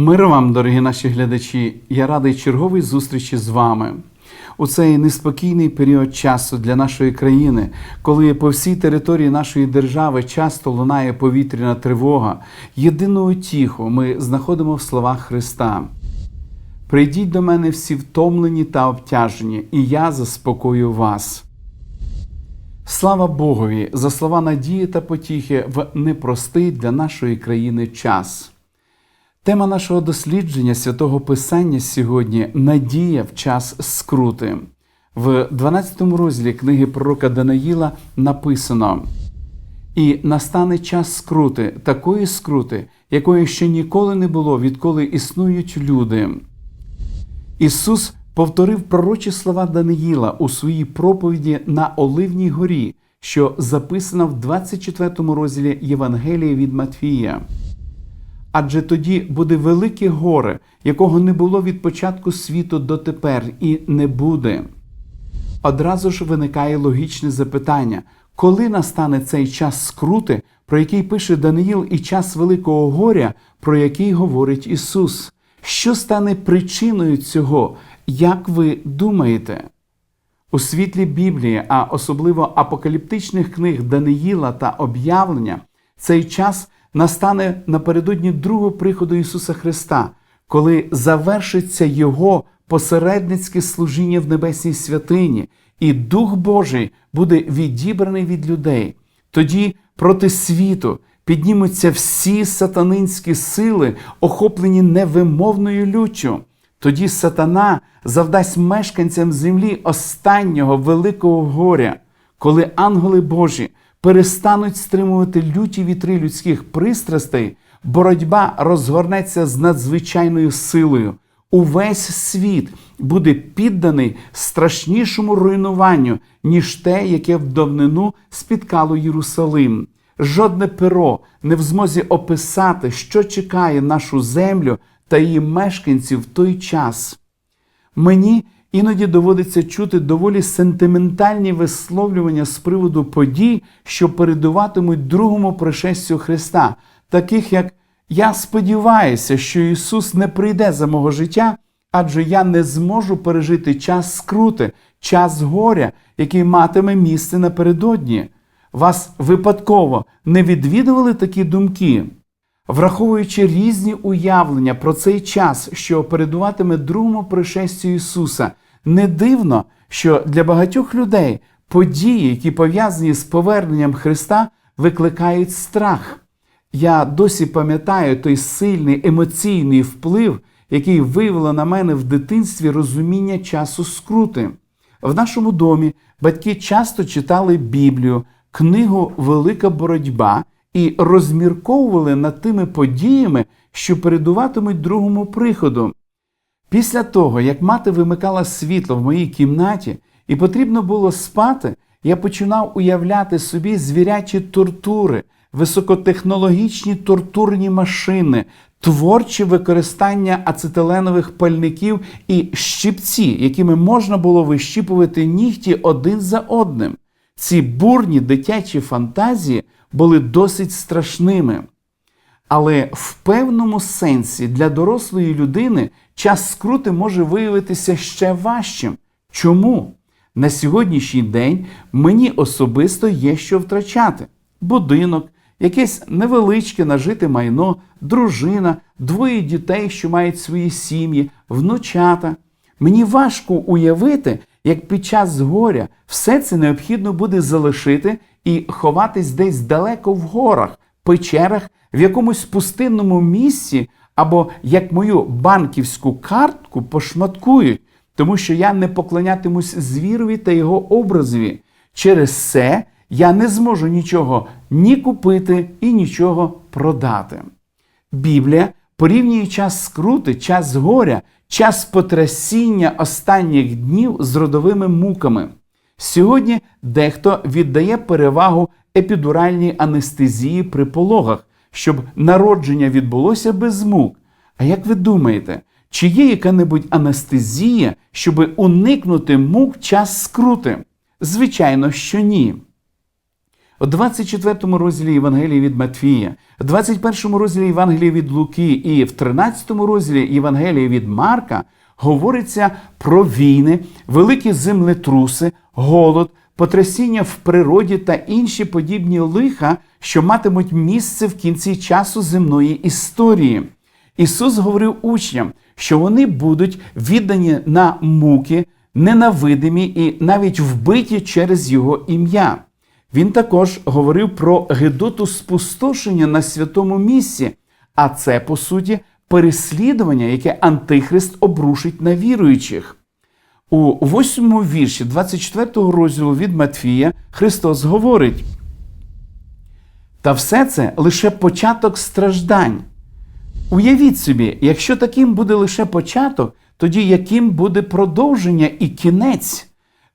Мир вам, дорогі наші глядачі! Я радий черговій зустрічі з вами. У цей неспокійний період часу для нашої країни, коли по всій території нашої держави часто лунає повітряна тривога, єдину утіху ми знаходимо в словах Христа. Прийдіть до мене всі втомлені та обтяжені, і я заспокою вас. Слава Богові за слова надії та потіхи в непростий для нашої країни час. Тема нашого дослідження святого Писання сьогодні надія в час скрути. В 12 розділі книги пророка Данаїла написано: І настане час скрути, такої скрути, якої ще ніколи не було, відколи існують люди. Ісус повторив пророчі слова Даниїла у своїй проповіді на Оливній горі, що записано в 24 розділі Євангелія від Матфія. Адже тоді буде велике горе, якого не було від початку світу дотепер і не буде. Одразу ж виникає логічне запитання, коли настане цей час скрути, про який пише Даниїл, і час великого горя, про який говорить Ісус? Що стане причиною цього, як ви думаєте? У світлі Біблії, а особливо апокаліптичних книг Даниїла та об'явлення, цей час настане напередодні другого приходу Ісуса Христа, коли завершиться Його посередницьке служіння в небесній святині, і Дух Божий буде відібраний від людей. Тоді проти світу піднімуться всі сатанинські сили, охоплені невимовною люччю. Тоді сатана завдасть мешканцям землі останнього великого горя, коли ангели Божі перестануть стримувати люті вітри людських пристрастей, боротьба розгорнеться з надзвичайною силою. Увесь світ буде підданий страшнішому руйнуванню, ніж те, яке в давнину спіткало Єрусалим. Жодне перо не в змозі описати, що чекає нашу землю та її мешканців в той час. Мені іноді доводиться чути доволі сентиментальні висловлювання з приводу подій, що передуватимуть другому пришестю Христа, таких як Я сподіваюся, що Ісус не прийде за мого життя, адже я не зможу пережити час скрути, час горя, який матиме місце напередодні. Вас випадково не відвідували такі думки? Враховуючи різні уявлення про цей час, що передуватиме другому пришестю Ісуса, не дивно, що для багатьох людей події, які пов'язані з поверненням Христа, викликають страх. Я досі пам'ятаю той сильний емоційний вплив, який виявило на мене в дитинстві розуміння часу скрути. В нашому домі батьки часто читали Біблію, книгу Велика боротьба і розмірковували над тими подіями, що передуватимуть другому приходу. Після того, як мати вимикала світло в моїй кімнаті і потрібно було спати, я починав уявляти собі звірячі тортури, високотехнологічні тортурні машини, творче використання ацетиленових пальників і щипці, якими можна було вищіпувати нігті один за одним. Ці бурні дитячі фантазії були досить страшними. Але в певному сенсі для дорослої людини час скрути може виявитися ще важчим. Чому? На сьогоднішній день мені особисто є що втрачати: будинок, якесь невеличке нажите майно, дружина, двоє дітей, що мають свої сім'ї, внучата. Мені важко уявити, як під час горя все це необхідно буде залишити і ховатись десь далеко в горах, печерах, в якомусь пустинному місці, або як мою банківську картку пошматкують, тому що я не поклонятимусь звірові та його образові. Через це я не зможу нічого ні купити і нічого продати. Біблія порівнює час скрути, час горя, час потрясіння останніх днів з родовими муками. Сьогодні дехто віддає перевагу епідуральній анестезії при пологах, щоб народження відбулося без мук. А як ви думаєте, чи є яка-небудь анестезія, щоб уникнути мук час скрути? Звичайно, що ні. У 24 розділі Євангелії від Матвія, в 21 розділі Євангелії від Луки і в 13 розділі Євангелії від Марка говориться про війни, великі землетруси, голод, потрясіння в природі та інші подібні лиха, що матимуть місце в кінці часу земної історії. Ісус говорив учням, що вони будуть віддані на муки, ненавидимі і навіть вбиті через Його ім'я. Він також говорив про гидоту спустошення на святому місці, а це, по суті, переслідування, яке Антихрист обрушить на віруючих. У восьмому вірші 24 розділу від Матфія Христос говорить: та все це лише початок страждань. Уявіть собі, якщо таким буде лише початок, тоді яким буде продовження і кінець?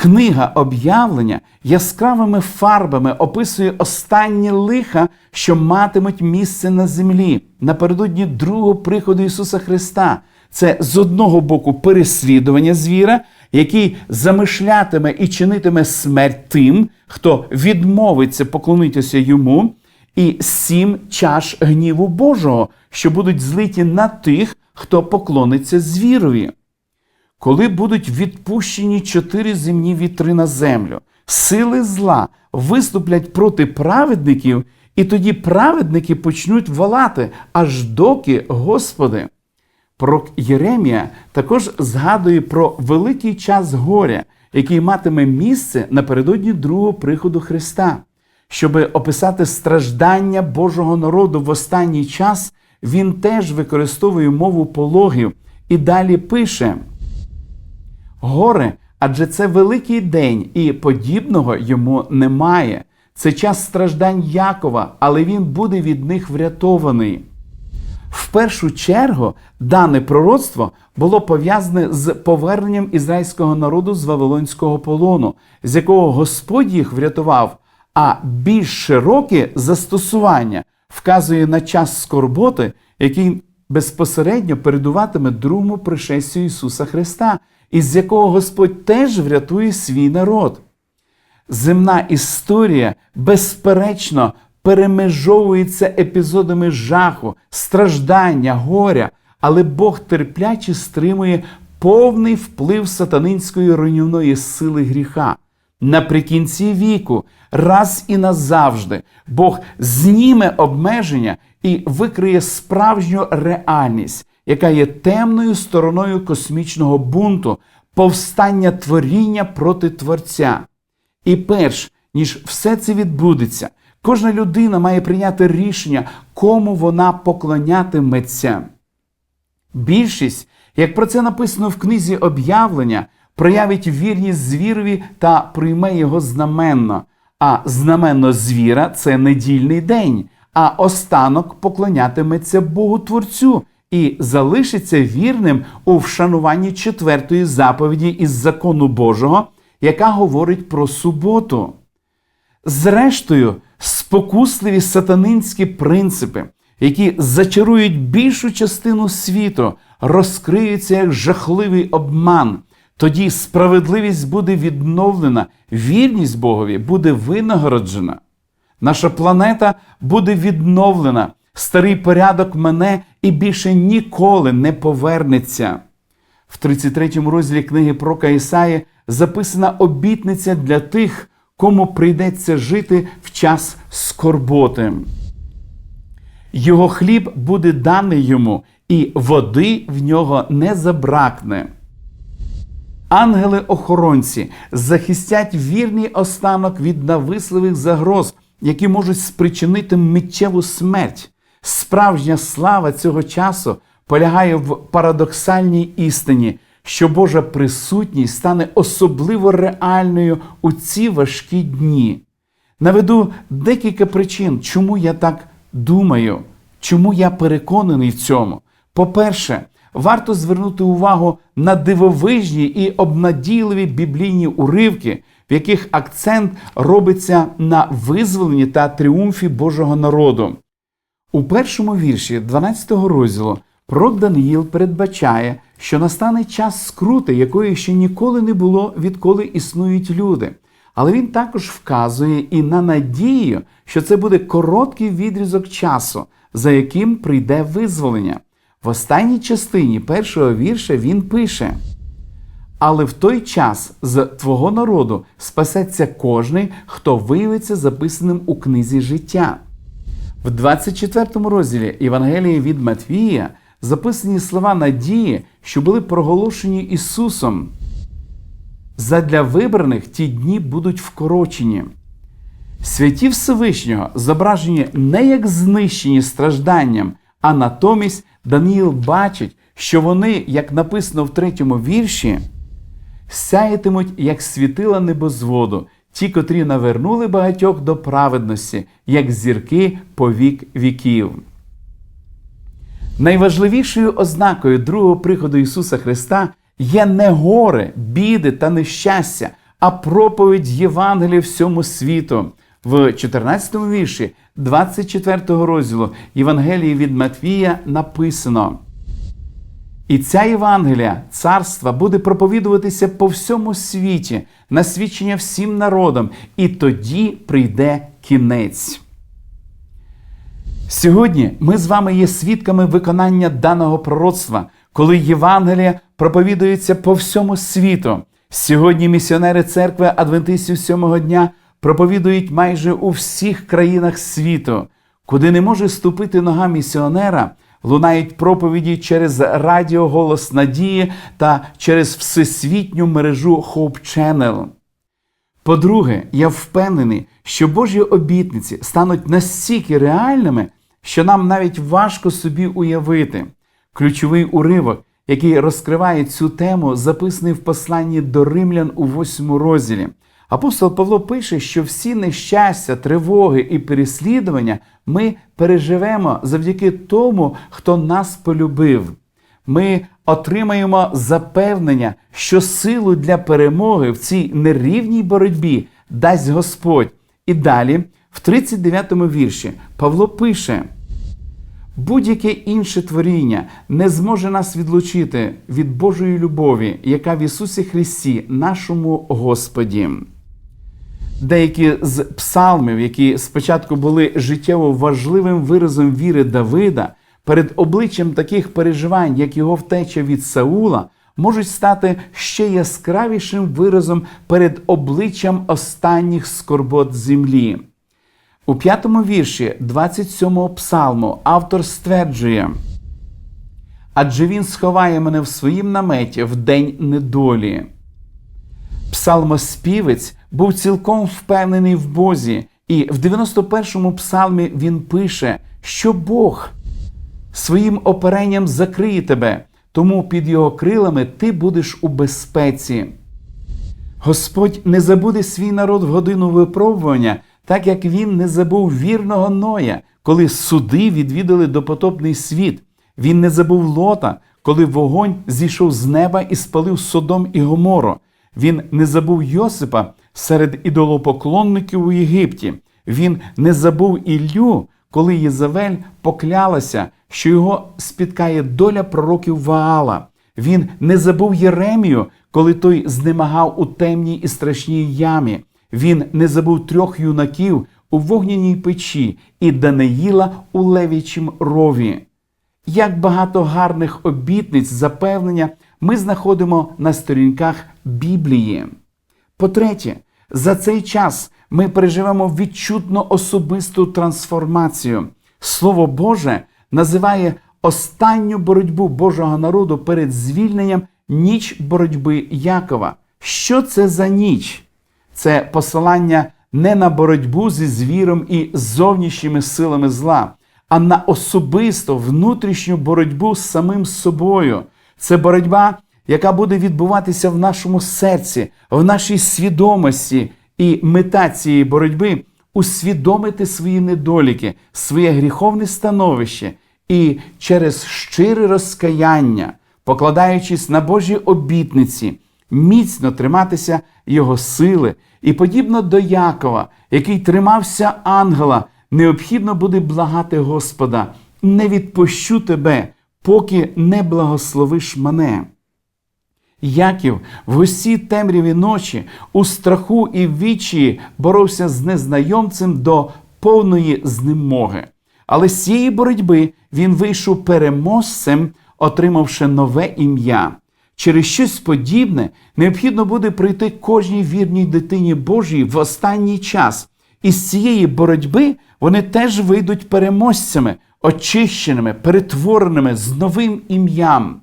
Книга об'явлення яскравими фарбами описує останні лиха, що матимуть місце на землі напередодні другого приходу Ісуса Христа. Це з одного боку переслідування звіра, який замишлятиме і чинитиме смерть тим, хто відмовиться поклонитися йому, і сім чаш гніву Божого, що будуть злиті на тих, хто поклониться звірові. Коли будуть відпущені чотири земні вітри на землю, сили зла виступлять проти праведників, і тоді праведники почнуть волати, аж доки, Господи. Пророк Єремія також згадує про великий час горя, який матиме місце напередодні другого приходу Христа. Щоб описати страждання Божого народу в останній час, він теж використовує мову пологів і далі пише: Горе, адже це великий день, і подібного йому немає. Це час страждань Якова, але він буде від них врятований. В першу чергу дане пророцтво було пов'язане з поверненням ізраїльського народу з Вавилонського полону, з якого Господь їх врятував, а більш широке застосування вказує на час скорботи, який безпосередньо передуватиме другому пришестю Ісуса Христа, із якого Господь теж врятує свій народ. Земна історія безперечно перемежовується епізодами жаху, страждання, горя, але Бог терпляче стримує повний вплив сатанинської руйнівної сили гріха. Наприкінці віку, раз і назавжди, Бог зніме обмеження і викриє справжню реальність, яка є темною стороною космічного бунту, повстання творіння проти Творця. І перш ніж все це відбудеться, кожна людина має прийняти рішення, кому вона поклонятиметься. Більшість, як про це написано в книзі об'явлення, проявить вірність звірові та прийме його знаменно. А знаменно звіра це недільний день, а останок поклонятиметься Богу Творцю і залишиться вірним у вшануванні четвертої заповіді із закону Божого, яка говорить про суботу. Зрештою, спокусливі сатанинські принципи, які зачарують більшу частину світу, розкриються як жахливий обман. Тоді справедливість буде відновлена, вірність Богові буде винагороджена. Наша планета буде відновлена, старий порядок мене і більше ніколи не повернеться. В 33 розділі книги про Ісаї записана обітниця для тих, кому прийдеться жити в час скорботи. Його хліб буде даний йому, і води в нього не забракне. Ангели-охоронці захистять вірний останок від нависливих загроз, які можуть спричинити миттєву смерть. Справжня слава цього часу полягає в парадоксальній істині, що Божа присутність стане особливо реальною у ці важкі дні. Наведу декілька причин, чому я так думаю, чому я переконаний в цьому. По-перше, варто звернути увагу на дивовижні і обнадійливі біблійні уривки, в яких акцент робиться на визволенні та тріумфі Божого народу. У першому вірші 12 розділу пророк Даниїл передбачає, що настане час скрути, якої ще ніколи не було, відколи існують люди. Але він також вказує і на надію, що це буде короткий відрізок часу, за яким прийде визволення. В останній частині першого вірша він пише: Але в той час з твого народу спасеться кожний, хто виявиться записаним у книзі життя. В 24 розділі Євангелії від Матвія записані слова надії, що були проголошені Ісусом. Задля вибраних ті дні будуть вкорочені. Святі Всевишнього зображені не як знищені стражданням, а натомість Даніїл бачить, що вони, як написано в третьому вірші, сяятимуть, як світила небозводу, ті, котрі навернули багатьох до праведності, як зірки по вік віків. Найважливішою ознакою другого приходу Ісуса Христа є не горе, біди та нещастя, а проповідь Євангелія всьому світу. В 14 вірші 24 розділу Євангелії від Матвія написано. І ця Євангелія царства буде проповідуватися по всьому світі, на свідчення всім народам, і тоді прийде кінець. Сьогодні ми з вами є свідками виконання даного пророцтва, коли Євангелія проповідується по всьому світу. Сьогодні місіонери церкви Адвентистів сьомого дня проповідують майже у всіх країнах світу, куди не може ступити нога місіонера. Лунають проповіді через радіо Голос Надії та через всесвітню мережу Hope Channel. По-друге, я впевнений, що Божі обітниці стануть настільки реальними, що нам навіть важко собі уявити. Ключовий уривок, який розкриває цю тему, записаний в посланні до римлян у восьмому розділі. Апостол Павло пише, що всі нещастя, тривоги і переслідування ми переживемо завдяки тому, хто нас полюбив. Ми отримаємо запевнення, що силу для перемоги в цій нерівній боротьбі дасть Господь. І далі, в 39 му вірші, Павло пише: будь-яке інше творіння не зможе нас відлучити від Божої любові, яка в Ісусі Христі, нашому Господі. Деякі з псалмів, які спочатку були життєво важливим виразом віри Давида, перед обличчям таких переживань, як його втеча від Саула, можуть стати ще яскравішим виразом перед обличчям останніх скорбот землі. У п'ятому вірші 27-го псалму автор стверджує: Адже він сховає мене в своїм наметі в день недолі. Псалмоспівець був цілком впевнений в Бозі, і в 91-му псалмі він пише, що Бог своїм оперенням закриє тебе, тому під його крилами ти будеш у безпеці. Господь не забуде свій народ в годину випробування, так як він не забув вірного Ноя, коли суди відвідали допотопний світ. Він не забув лота, коли вогонь зійшов з неба і спалив Содом і Гомору. Він не забув Йосипа серед ідолопоклонників у Єгипті. Він не забув Іллю, коли Єзавель поклялася, що його спіткає доля пророків Ваала. Він не забув Єремію, коли той знемагав у темній і страшній ямі. Він не забув трьох юнаків у вогняній печі і Даниїла у левічім рові. Як багато гарних обітниць, запевнення ми знаходимо на сторінках Біблії. По-третє, за цей час ми переживемо відчутно особисту трансформацію. Слово Боже називає останню боротьбу Божого народу перед звільненням ніч боротьби Якова. Що це за ніч? Це посилання не на боротьбу зі звіром і зовнішніми силами зла, а на особисту внутрішню боротьбу з самим собою. Це боротьба, яка буде відбуватися в нашому серці, в нашій свідомості. І мета цієї боротьби усвідомити свої недоліки, своє гріховне становище і через щире розкаяння, покладаючись на Божі обітниці, міцно триматися Його сили. І подібно до Якова, який тримався ангела, необхідно буде благати Господа, не відпущу тебе, поки не благословиш мене. Яків в густі темряві ночі у страху і вічі боровся з незнайомцем до повної знемоги. Але з цієї боротьби він вийшов переможцем, отримавши нове ім'я. Через щось подібне необхідно буде пройти кожній вірній дитині Божій в останній час. І з цієї боротьби вони теж вийдуть переможцями, очищеними, перетвореними з новим ім'ям.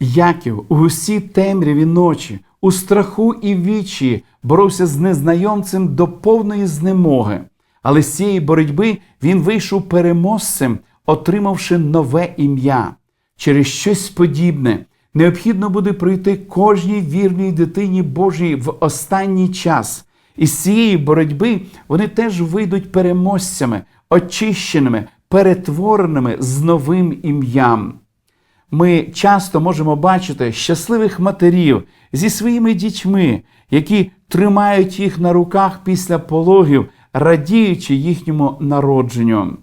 Яків у густі темряві ночі, у страху і вічі боровся з незнайомцем до повної знемоги. Але з цієї боротьби він вийшов переможцем, отримавши нове ім'я. Через щось подібне необхідно буде пройти кожній вірній дитині Божій в останній час. І з цієї боротьби вони теж вийдуть переможцями, очищеними, перетвореними з новим ім'ям. Ми часто можемо бачити щасливих матерів зі своїми дітьми, які тримають їх на руках після пологів, радіючи їхньому народженню.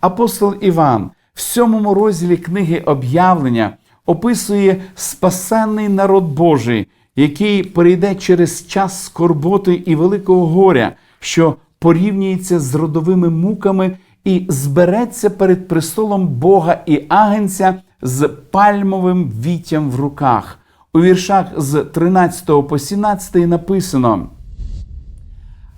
Апостол Іван в сьомому розділі книги об'явлення описує спасенний народ Божий, який перейде через час скорботи і великого горя, що порівнюється з родовими муками і збереться перед престолом Бога і Агенця з пальмовим віттям в руках. У віршах з 13 по 17 написано.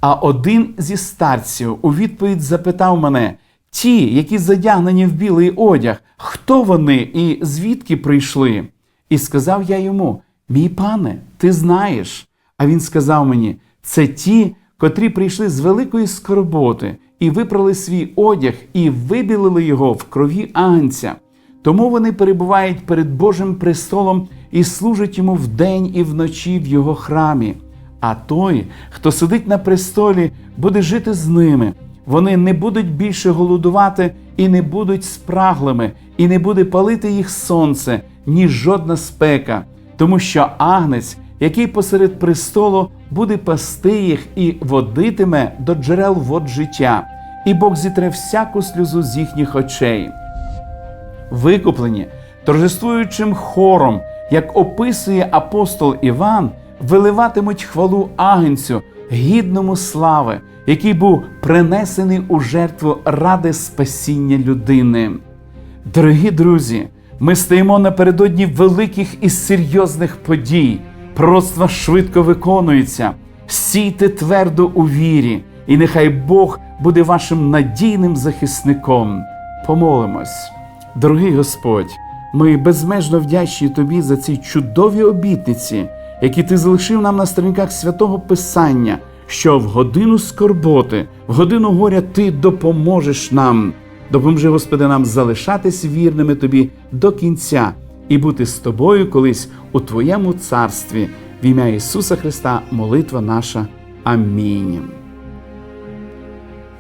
А один зі старців у відповідь запитав мене: ті, які задягнені в білий одяг, хто вони і звідки прийшли? І сказав я йому: Мій пане, ти знаєш. А він сказав мені: це ті, котрі прийшли з великої скорботи, і випрали свій одяг, і вибілили його в крові агнця. Тому вони перебувають перед Божим престолом і служать йому вдень і вночі в його храмі. А той, хто сидить на престолі, буде жити з ними. Вони не будуть більше голодувати і не будуть спраглими, і не буде палити їх сонце, ні жодна спека, тому що агнець, який посеред престолу, буде пасти їх і водитиме до джерел вод життя, і Бог зітре всяку сльозу з їхніх очей викуплені торжествуючим хором, як описує апостол Іван, виливатимуть хвалу агенцю, гідному слави, який був принесений у жертву ради спасіння людини. Дорогі друзі, ми стоїмо напередодні великих і серйозних подій. Пророцтва швидко виконуються. Сійте твердо у вірі, і нехай Бог буде вашим надійним захисником. Помолимось. Дорогий Господь, ми безмежно вдячні Тобі за ці чудові обітниці, які ти залишив нам на сторінках святого Писання, що в годину скорботи, в годину горя Ти допоможеш нам. Допоможи, Господи, нам залишатись вірними Тобі до кінця і бути з тобою колись у Твоєму царстві. В ім'я Ісуса Христа, молитва наша. Амінь.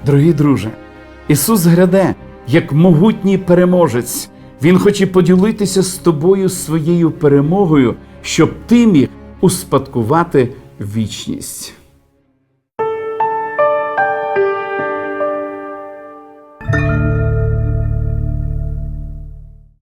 Дорогі друже, Ісус гряде як могутній переможець. Він хоче поділитися з тобою своєю перемогою, щоб ти міг успадкувати вічність.